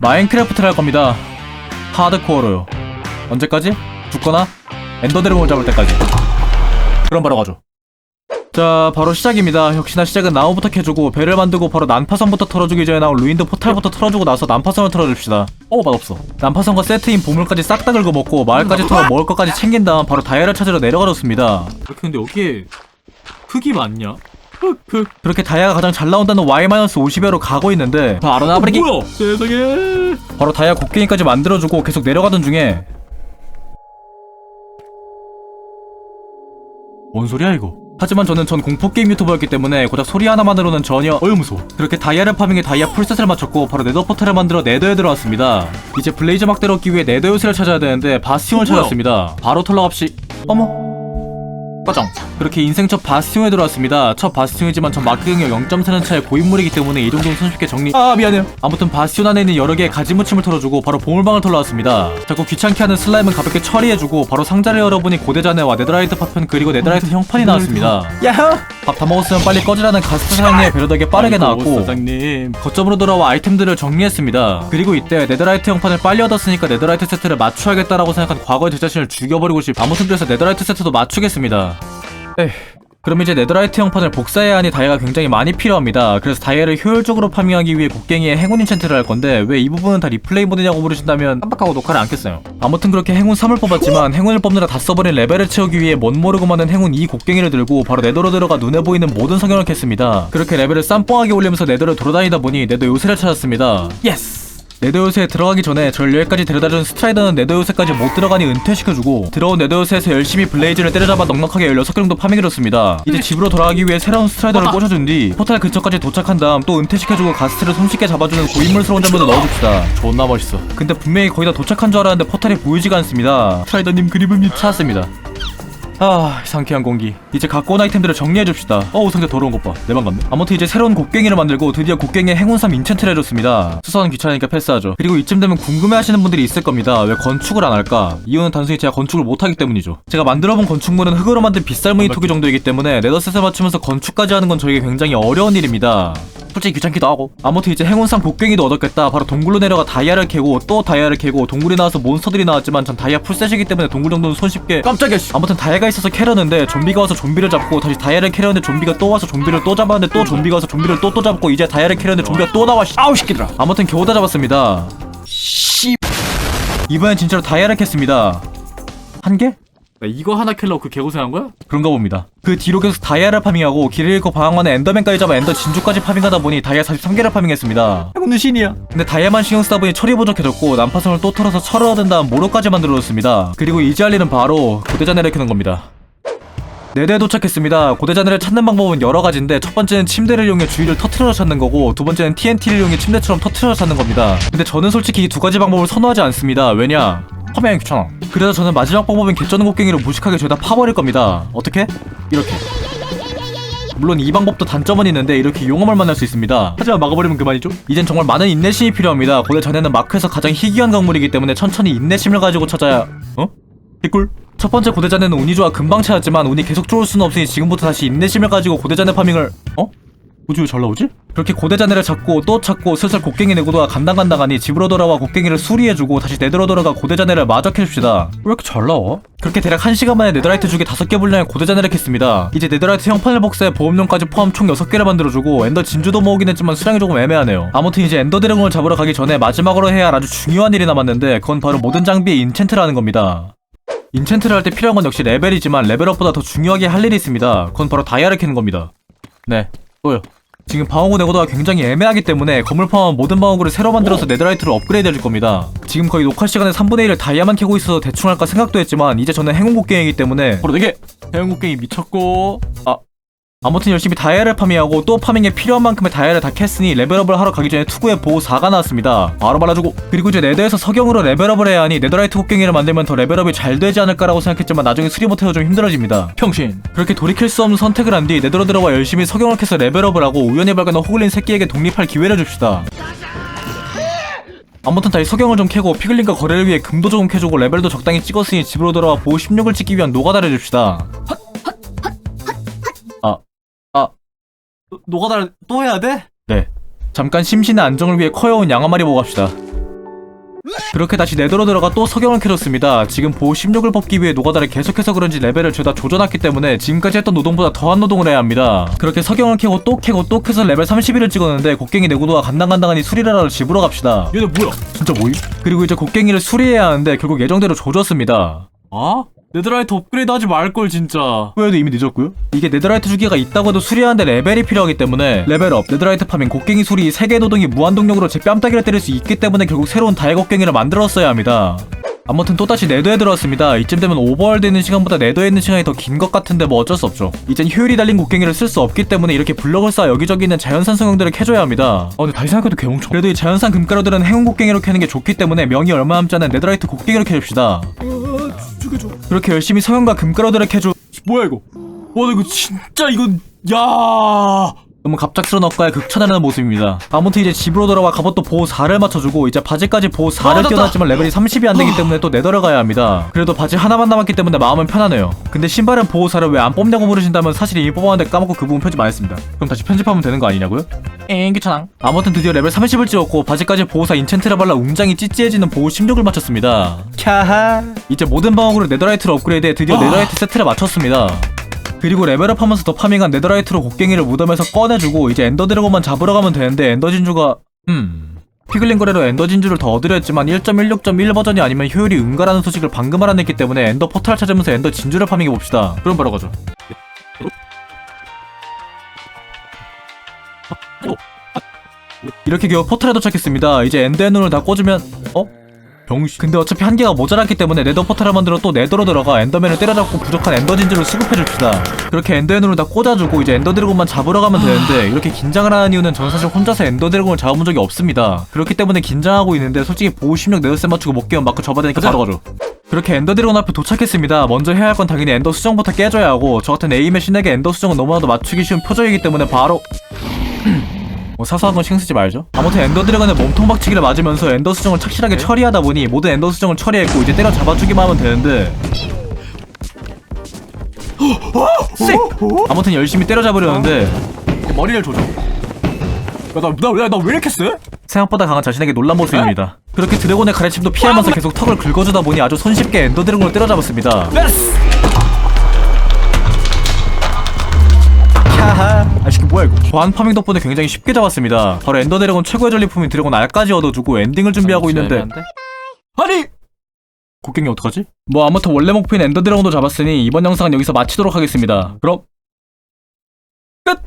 마인크래프트를 할 겁니다. 하드코어로요. 언제까지? 죽거나 엔더 드래곤을 잡을 때까지. 그럼 바로 가죠. 자, 바로 시작입니다. 역시나 시작은 나무부터 캐주고 배를 만들고 바로 난파선부터 털어주기 전에 나온 루인드 포탈부터 털어주고 나서 난파선을 털어줍시다. 어, 맛없어. 난파선과 세트인 보물까지 싹 다 긁어 먹고 마을까지 털어 먹을 것까지 챙긴 다음 바로 다이아를 찾으러 내려가졌습니다. 근데 여기에 흙이 많냐? 그렇게 다이아가 가장 잘 나온다는 Y-50여로 가고 있는데 바로 나버리기! 뭐야? 세상에. 바로 다이아 곡괭이까지 만들어주고 계속 내려가던 중에 뭔 소리야 이거 하지만 저는 전 공포게임 유튜버였기 때문에 고작 소리 하나만으로는 전혀 어휴 무서워 그렇게 다이아를 파밍해 다이아 풀셋을 맞췄고 바로 네더 포탈을 만들어 네더에 들어왔습니다 이제 블레이즈 막대를 얻기 위해 네더 요새를 찾아야 되는데 바스티온을 뭐야? 찾았습니다 바로 털러 갑시 어머 꺼정 그렇게 인생 첫 바스티온에 들어왔습니다 첫 바스티온이지만 전 마크 경력 0.4는 차의 고인물이기 때문에 이 정도는 손쉽게 정리 아 미안해요 아무튼 바스티온 안에 있는 여러 개의 가지무침을 털어주고 바로 보물방을 털러 왔습니다 자꾸 귀찮게 하는 슬라임은 가볍게 처리해주고 바로 상자를 열어보니 고대자네와 네더라이트 파편 그리고 네더라이트 형판이 나왔습니다 야호 밥다 먹었으면 빨리 꺼지라는 가스트 사장님의 배려 덕에 빠르게 나왔고 사장님. 거점으로 돌아와 아이템들을 정리했습니다. 그리고 이때 네더라이트 형판을 빨리 얻었으니까 네더라이트 세트를 맞춰야겠다라고 생각한 과거의 제 자신을 죽여버리고 싶. 아무튼 그래서 네더라이트 세트도 맞추겠습니다. 에휴. 그럼 이제 네더라이트 형판을 복사해야 하니 다이아가 굉장히 많이 필요합니다. 그래서 다이아를 효율적으로 파밍하기 위해 곡괭이에 행운 인챈트를 할 건데 왜 이 부분은 다 리플레이 모드냐고 물으신다면 깜빡하고 녹화를 안 켰어요. 아무튼 그렇게 행운 3을 뽑았지만 행운을 뽑느라 다 써버린 레벨을 채우기 위해 멋 모르고 많은 행운 2 곡괭이를 들고 바로 네더로 들어가 눈에 보이는 모든 성경을 캤습니다. 그렇게 레벨을 쌈뽕하게 올리면서 네더를 돌아다니다 보니 네더 요새를 찾았습니다. 예스! 네더 요새에 들어가기 전에 절 여기까지 데려다준 스트라이더는 네더 요새까지 못 들어가니 은퇴시켜주고 들어온 네더 요새에서 열심히 블레이즈를 때려잡아 넉넉하게 16개 정도 파밍해줬습니다. 이제 집으로 돌아가기 위해 새로운 스트라이더를 꽂아준 뒤 포탈 근처까지 도착한 다음 또 은퇴시켜주고 가스트를 손쉽게 잡아주는 고인물스러운 장면을 넣어줍시다. 존나 멋있어. 근데 분명히 거의 다 도착한 줄 알았는데 포탈이 보이지가 않습니다. 스트라이더님 그림은 찾았습니다. 아 상쾌한 공기. 이제 갖고 온 아이템들을 정리해줍시다. 어우 상자 더러운 것봐. 내방 같네. 아무튼 이제 새로운 곡괭이를 만들고 드디어 곡괭이에 행운삼 인챈트를 해줬습니다. 수선은 귀찮으니까 패스하죠. 그리고 이쯤 되면 궁금해하시는 분들이 있을 겁니다. 왜 건축을 안 할까? 이유는 단순히 제가 건축을 못하기 때문이죠. 제가 만들어본 건축물은 흙으로 만든 빗살무늬 투기 정도이기 때문에 네더셋을 맞추면서 건축까지 하는 건 저에게 굉장히 어려운 일입니다. 솔직히 귀찮기도 하고. 아무튼 이제 행운상 곡괭이도 얻었겠다. 바로 동굴로 내려가 다이아를 캐고 또 다이아를 캐고 동굴이 나와서 몬스터들이 나왔지만 전 다이아 풀셋이기 때문에 동굴 정도는 손쉽게. 깜짝이야 씨. 아무튼 다이아가 있어서 캐려는데 좀비가 와서 좀비를 잡고 다시 다이아를 캐려는데 좀비가 또 와서 좀비를 또 잡았는데 또 좀비가 와서 좀비를 또 또 잡고 이제 다이아를 캐려는데 좀비가 또 나와 씨. 아우 시끼들아 아무튼 겨우 다 잡았습니다 씨 이번엔 진짜로 다이아를 캤습니다 한 개? 나 이거 하나 캘려고 그 개고생한 거야? 그런가 봅니다. 그 뒤로 계속 다이아를 파밍하고 길을 잃고 방황하는 엔더맨까지 잡아 엔더 진주까지 파밍하다 보니 다이아 43개를 파밍했습니다. 행운의 신이야. 근데 다이아만 신경 쓰다 보니 철이 부족해졌고 난파선을 또 털어서 철을 얻은 다음 모로까지 만들어줬습니다. 그리고 이제 할 일은 바로 고대자네를 켜는 겁니다. 네대에 도착했습니다. 고대자네를 찾는 방법은 여러 가지인데 첫 번째는 침대를 이용해 주위를 터트려서 찾는 거고 두 번째는 TNT를 이용해 침대처럼 터트려서 찾는 겁니다. 근데 저는 솔직히 이 두 가지 방법을 선호하지 않습니다. 왜냐? 파밍하기 귀찮아. 그래서 저는 마지막 방법인 개쩌는 곡괭이로 무식하게 죄다 파버릴 겁니다. 어떻게? 이렇게. 물론 이 방법도 단점은 있는데 이렇게 용암을 만날 수 있습니다. 하지만 막아버리면 그만이죠. 이젠 정말 많은 인내심이 필요합니다. 고대 전에는 마크에서 가장 희귀한 강물이기 때문에 천천히 인내심을 가지고 찾아야 어? 개꿀. 첫 번째 고대자네는 운이 좋아 금방 찾았지만 운이 계속 좋을 수는 없으니 지금부터 다시 인내심을 가지고 고대자네 파밍을 어? 왜잘 나오지? 그렇게 고대자네를 찾고 또 찾고 슬슬 곡괭이 내고도가 간당간당하니 집으로 돌아와 곡괭이를 수리해주고 다시 네더로 돌아가 고대자네를 마저 캐줍시다. 왜 이렇게 잘 나와? 그렇게 대략 1시간 만에 네더라이트 주기 5개 분량의 고대자네를 캤습니다. 이제 네더라이트 형판을 복사해 보험용까지 포함 총 6개를 만들어주고 엔더 진주도 모으긴 했지만 수량이 조금 애매하네요. 아무튼 이제 엔더 드래곤을 잡으러 가기 전에 마지막으로 해야 할 아주 중요한 일이 남았는데 그건 바로 모든 장비에 인챈트를 하는 겁니다. 인챈트를 할 때 필요한 건 역시 레벨이지만 레벨업보다 더 중요하게 할 일이 있습니다. 그건 바로 다이아를 캐는 겁니다. 네 또요 지금 방어구 내고도가 굉장히 애매하기 때문에 건물 포함한 모든 방어구를 새로 만들어서 네더라이트로 업그레이드 해줄 겁니다. 지금 거의 녹화 시간의 3분의 1을 다이아만 캐고 있어서 대충 할까 생각도 했지만 이제 저는 행운 곡괭이기 때문에 바로 4개! 행운 곡괭이 미쳤고. 아 아무튼 열심히 다이아를 파밍하고 또 파밍에 필요한 만큼의 다이아를 다 캤으니 레벨업을 하러 가기 전에 투구에 보호 4가 나왔습니다. 바로 발라주고 그리고 이제 네더에서 석영으로 레벨업을 해야 하니 네더라이트 곡괭이를 만들면 더 레벨업이 잘 되지 않을까라고 생각했지만 나중에 수리 못해서 좀 힘들어집니다. 평신. 그렇게 돌이킬 수 없는 선택을 한 뒤 네더로 들어가 열심히 석영을 캐서 레벨업을 하고 우연히 발견한 호글린 새끼에게 독립할 기회를 줍시다. 아무튼 다시 석영을 좀 캐고 피글린과 거래를 위해 금도 조금 캐주고 레벨도 적당히 찍었으니 집으로 돌아와 보호 16을 찍기 위한 노가다를 줍시다. 아, 노가다를 또 해야 돼? 네. 잠깐 심신의 안정을 위해 커여운 양한 마리 보고 갑시다. 그렇게 다시 네더로 들어가 또 석영을 캐줬습니다. 지금 보호 16을 뽑기 위해 노가다를 계속해서 그런지 레벨을 죄다 조져놨기 때문에 지금까지 했던 노동보다 더한 노동을 해야 합니다. 그렇게 석영을 캐고 또 캐고 또 캐서 레벨 31을 찍었는데 곡괭이 내구도가 간당간당하니 수리를 하러 집으로 갑시다. 얘네 뭐야? 진짜 뭐임? 그리고 이제 곡괭이를 수리해야 하는데 결국 예정대로 조졌습니다. 아? 네드라이트 업그레이드 하지 말걸 진짜 후회도 이미 늦었고요. 이게 네더라이트 주기가 있다고 해도 수리하는데 레벨이 필요하기 때문에 레벨업, 네더라이트 파밍, 곡괭이 수리 세 개의 노동이 무한동력으로 제 뺨따기를 때릴 수 있기 때문에 결국 새로운 다이 곡괭이를 만들었어야 합니다. 아무튼 또다시 네더에 들어왔습니다. 이쯤 되면 오버월드 있는 시간보다 네더에 있는 시간이 더 긴 것 같은데 뭐 어쩔 수 없죠. 이젠 효율이 달린 곡괭이를 쓸 수 없기 때문에 이렇게 블럭을 쌓아 여기저기 있는 자연산 성형들을 캐줘야 합니다. 어 근데 다시 생각해도 개뭉쳐. 그래도 이 자연산 금가루들은 해운 곡괭이로 캐는 게 좋기 때문에 명이 얼마 남지 않은 네더라이트 곡괭이로 캐줍시다. 죽여줘. 그렇게 열심히 성형과 금가루들을 캐주 뭐야 이거? 와나 이거 진짜 이거 야 너무 갑작스러운 억가에 극찬하는 모습입니다. 아무튼 이제 집으로 돌아와 갑옷도 보호 4를 맞춰주고 이제 바지까지 보호 4를 맞았다. 띄워놨지만 레벨이 30이 안 되기 때문에 또 내더러 가야 합니다. 그래도 바지 하나만 남았기 때문에 마음은 편하네요. 근데 신발은 보호 4를 왜 안 뽑냐고 물으신다면 사실 이미 뽑았는데 까먹고 그 부분 편집 안 했습니다. 그럼 다시 편집하면 되는 거 아니냐고요? 엥 귀찮아. 아무튼 드디어 레벨 30을 찍었고 바지까지 보호 4 인챈트를 발라 웅장이 찌찌해지는 보호 16을 맞췄습니다. 캬하. 이제 모든 방어구를 네더라이트로 업그레이드해 드디어 아. 네더라이트 세트를 맞췄습니다. 그리고 레벨업 하면서 더 파밍한 네더라이트로 곡괭이를 무덤에서 꺼내주고 이제 엔더 드래곤만 잡으러 가면 되는데 엔더 진주가 음 피글린 거래로 엔더 진주를 더 얻으려 했지만 1.16.1 버전이 아니면 효율이 응가라는 소식을 방금 알아냈기 때문에 엔더 포탈 찾으면서 엔더 진주를 파밍해 봅시다. 그럼 바로 가죠. 이렇게 겨우 포탈에 도착했습니다. 이제 엔더의 눈을 다 꽂으면 어? 병신. 근데 어차피 한계가 모자랐기 때문에 네더 포탈을 만들어 또 네더로 들어가 엔더맨을 때려잡고 부족한 엔더 진주를 수급해줍시다. 그렇게 엔더의 눈을 다 꽂아주고 이제 엔더 드래곤만 잡으러 가면 되는데 이렇게 긴장을 하는 이유는 저는 사실 혼자서 엔더 드래곤을 잡아본 적이 없습니다. 그렇기 때문에 긴장하고 있는데 솔직히 보호 16 네더셋 맞추고 못 깨면 마크 접어야 되니까 가자. 바로 가죠. 그렇게 엔더 드래곤 앞에 도착했습니다. 먼저 해야 할 건 당연히 엔더 수정부터 깨줘야 하고 저 같은 에임의 신에게 엔더 수정은 너무나도 맞추기 쉬운 표적이기 때문에 바로 뭐 사소한 건 신경 쓰지 말죠. 아무튼 엔더 드래곤의 몸통 박치기를 맞으면서 엔더 수정을 착실하게 처리하다 보니 모든 엔더 수정을 처리했고 이제 때려 잡아주기만 하면 되는데. 쎄! 아무튼 열심히 때려 잡으려는데 머리를 조져 야나나나 왜 이렇게 세? 생각보다 강한 자신에게 놀란 모습입니다. 그렇게 드래곤의 가래침도 피하면서 계속 턱을 긁어주다 보니 아주 손쉽게 엔더 드래곤을 때려잡았습니다. 베스 아 이게 뭐야 이거? 보안 파밍 덕분에 굉장히 쉽게 잡았습니다. 바로 엔더 드래곤 최고의 전리품인 드래곤 알까지 얻어주고 엔딩을 준비하고 있는데. 아니! 곡괭이 어떡하지? 뭐 아무튼 원래 목표인 엔더 드래곤도 잡았으니 이번 영상은 여기서 마치도록 하겠습니다. 그럼 끝!